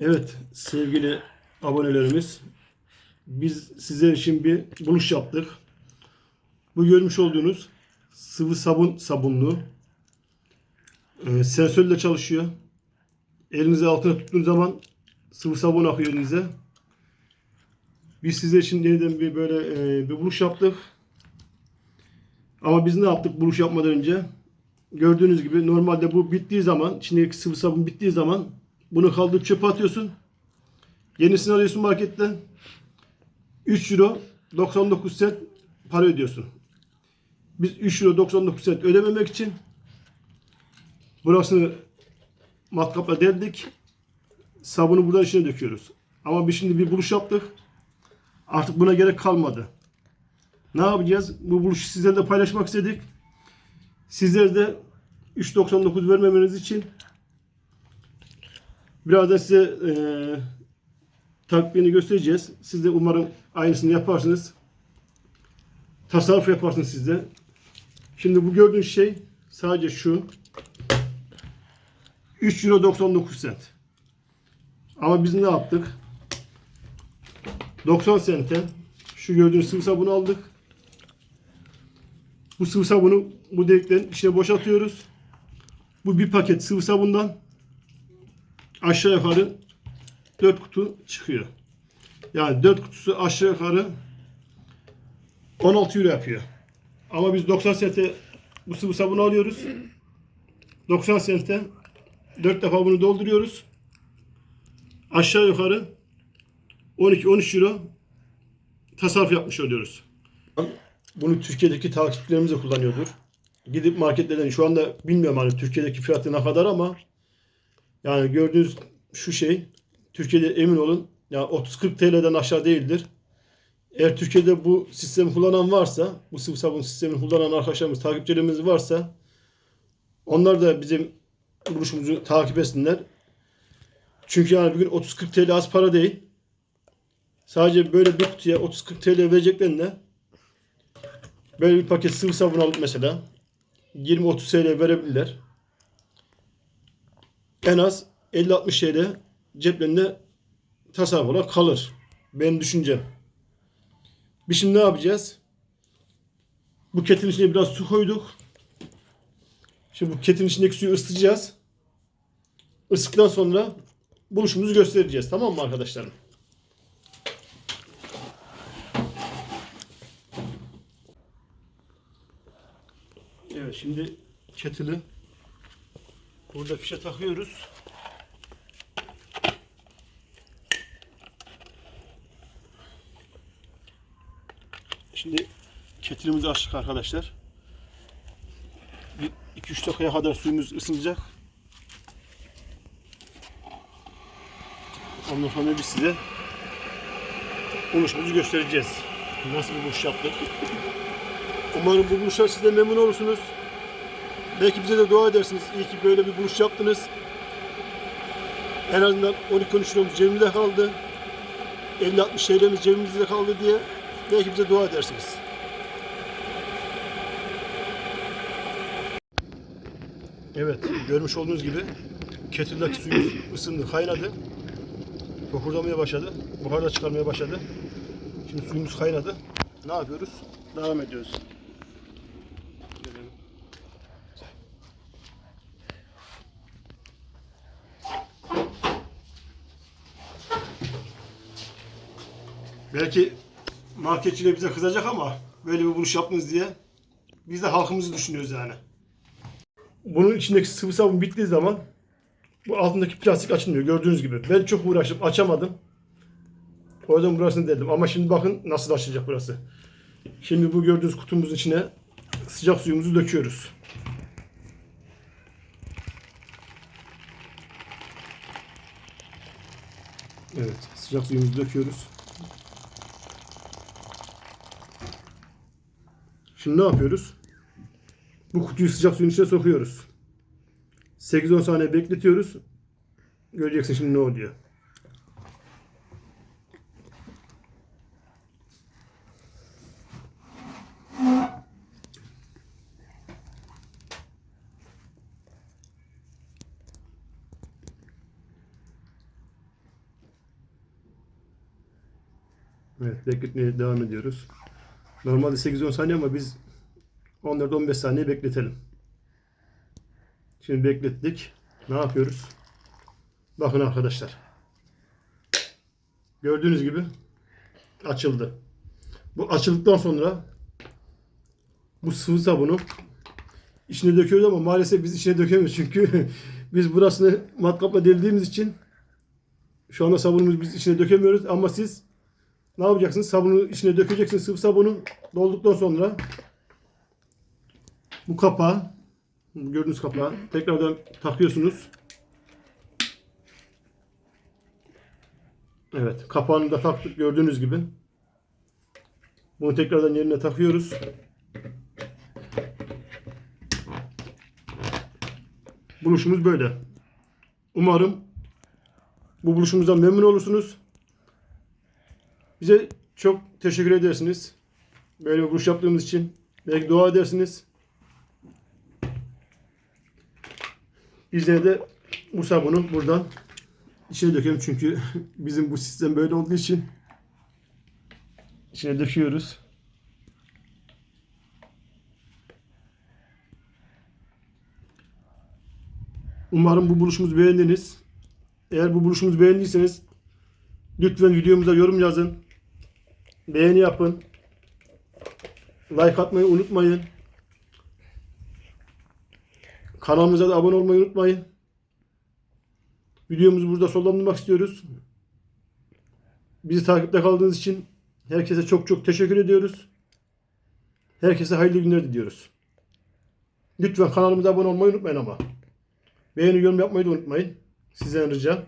Evet sevgili abonelerimiz biz sizler için bir buluş yaptık. Bu görmüş olduğunuz sıvı sabun sabunlu e, sensörle çalışıyor. Elinizi altına tuttuğunuz zaman sıvı sabun akıyor elinize. Biz sizler için yeniden bir böyle e, bir buluş yaptık. Ama biz ne yaptık buluş yapmadan önce? Gördüğünüz gibi normalde bu bittiği zaman, içindeki sıvı sabun bittiği zaman bunu kaldırıp çöpe atıyorsun. Yenisini alıyorsun marketten. 3 euro 99 cent para ödüyorsun. Biz 3 euro 99 cent ödememek için burasını matkapla deldik. Sabunu buradan içine döküyoruz. Ama biz şimdi bir buluş yaptık. Artık buna gerek kalmadı. Ne yapacağız? Bu buluşu sizlerle paylaşmak istedik. Sizler de 3.99 vermemeniz için birazdan size e, takviyeini göstereceğiz. Siz de umarım aynısını yaparsınız. Tasarruf yaparsınız siz de. Şimdi bu gördüğünüz şey sadece şu. 3 euro 99 cent. Ama biz ne yaptık? 90 sente şu gördüğünüz sıvı sabunu aldık. Bu sıvı sabunu bu deliklerin içine boşaltıyoruz. Bu bir paket sıvı sabundan aşağı yukarı 4 kutu çıkıyor. Yani 4 kutusu aşağı yukarı 16 euro yapıyor. Ama biz 90 sente bu sıvı sabunu alıyoruz. 90 sente 4 defa bunu dolduruyoruz. Aşağı yukarı 12-13 euro tasarruf yapmış oluyoruz. Bunu Türkiye'deki takipçilerimiz de kullanıyordur. Gidip marketlerden şu anda bilmiyorum hani Türkiye'deki fiyatı ne kadar ama yani gördüğünüz şu şey Türkiye'de emin olun yani 30-40 TL'den aşağı değildir. Eğer Türkiye'de bu sistemi kullanan varsa, bu sıvı sabun sistemini kullanan arkadaşlarımız, takipçilerimiz varsa onlar da bizim buluşumuzu takip etsinler. Çünkü yani bugün 30-40 TL az para değil. Sadece böyle bir kutuya 30-40 TL vereceklerine böyle bir paket sıvı sabun alıp mesela 20-30 TL verebilirler. En az 50-60 TL ceplerinde tasarruf olarak kalır. Benim düşüncem. Biz şimdi ne yapacağız? Bu ketin içine biraz su koyduk. Şimdi bu ketin içindeki suyu ısıtacağız. Isıttıktan sonra buluşumuzu göstereceğiz. Tamam mı arkadaşlarım? Evet şimdi ketili burada fişe takıyoruz. Şimdi ketilimizi açtık arkadaşlar. Bir 2-3 dakikaya kadar suyumuz ısınacak. Ondan sonra biz size buluşumuzu göstereceğiz. Nasıl bir buluş yaptık. Umarım bu buluşlar siz de memnun olursunuz. Belki bize de dua edersiniz. İyi ki böyle bir buluş yaptınız. En azından 12-13 liramız cebimizde kaldı. 50-60 TL'miz cebimizde kaldı diye belki bize dua edersiniz. Evet, görmüş olduğunuz gibi kettle'daki suyumuz ısındı, kaynadı. Fokurdamaya başladı. Buhar da çıkarmaya başladı. Şimdi suyumuz kaynadı. Ne yapıyoruz? Devam ediyoruz. Belki marketçiler bize kızacak ama böyle bir buluş yaptınız diye biz de halkımızı düşünüyoruz yani. Bunun içindeki sıvı sabun bittiği zaman bu altındaki plastik açılmıyor gördüğünüz gibi. Ben çok uğraştım açamadım. O yüzden burasını dedim ama şimdi bakın nasıl açılacak burası. Şimdi bu gördüğünüz kutumuzun içine sıcak suyumuzu döküyoruz. Evet sıcak suyumuzu döküyoruz. Şimdi ne yapıyoruz? Bu kutuyu sıcak suyun içine sokuyoruz. 8-10 saniye bekletiyoruz. Göreceksin şimdi ne oluyor. Evet, bekletmeye devam ediyoruz. Normalde 8-10 saniye ama biz 14-15 saniye bekletelim. Şimdi beklettik. Ne yapıyoruz? Bakın arkadaşlar. Gördüğünüz gibi açıldı. Bu açıldıktan sonra bu sıvı sabunu içine döküyoruz ama maalesef biz içine dökemiyoruz çünkü biz burasını matkapla deldiğimiz için şu anda sabunumuzu biz içine dökemiyoruz ama siz ne yapacaksınız? Sabunu içine dökeceksiniz sıvı sabunu dolduktan sonra bu kapağı gördüğünüz kapağı tekrardan takıyorsunuz. Evet kapağını da taktık gördüğünüz gibi. Bunu tekrardan yerine takıyoruz. Buluşumuz böyle. Umarım bu buluşumuzdan memnun olursunuz. Bize çok teşekkür edersiniz. Böyle bir buluş yaptığımız için. Belki dua edersiniz. Bizlere de bu sabunu buradan içine dökelim çünkü bizim bu sistem böyle olduğu için içine döküyoruz. Umarım bu buluşumuzu beğendiniz. Eğer bu buluşumuzu beğendiyseniz lütfen videomuza yorum yazın. Beğeni yapın. Like atmayı unutmayın. Kanalımıza da abone olmayı unutmayın. Videomuzu burada sonlandırmak istiyoruz. Bizi takipte kaldığınız için herkese çok çok teşekkür ediyoruz. Herkese hayırlı günler diliyoruz. Lütfen kanalımıza abone olmayı unutmayın ama. Beğeni yorum yapmayı da unutmayın. Sizden ricam.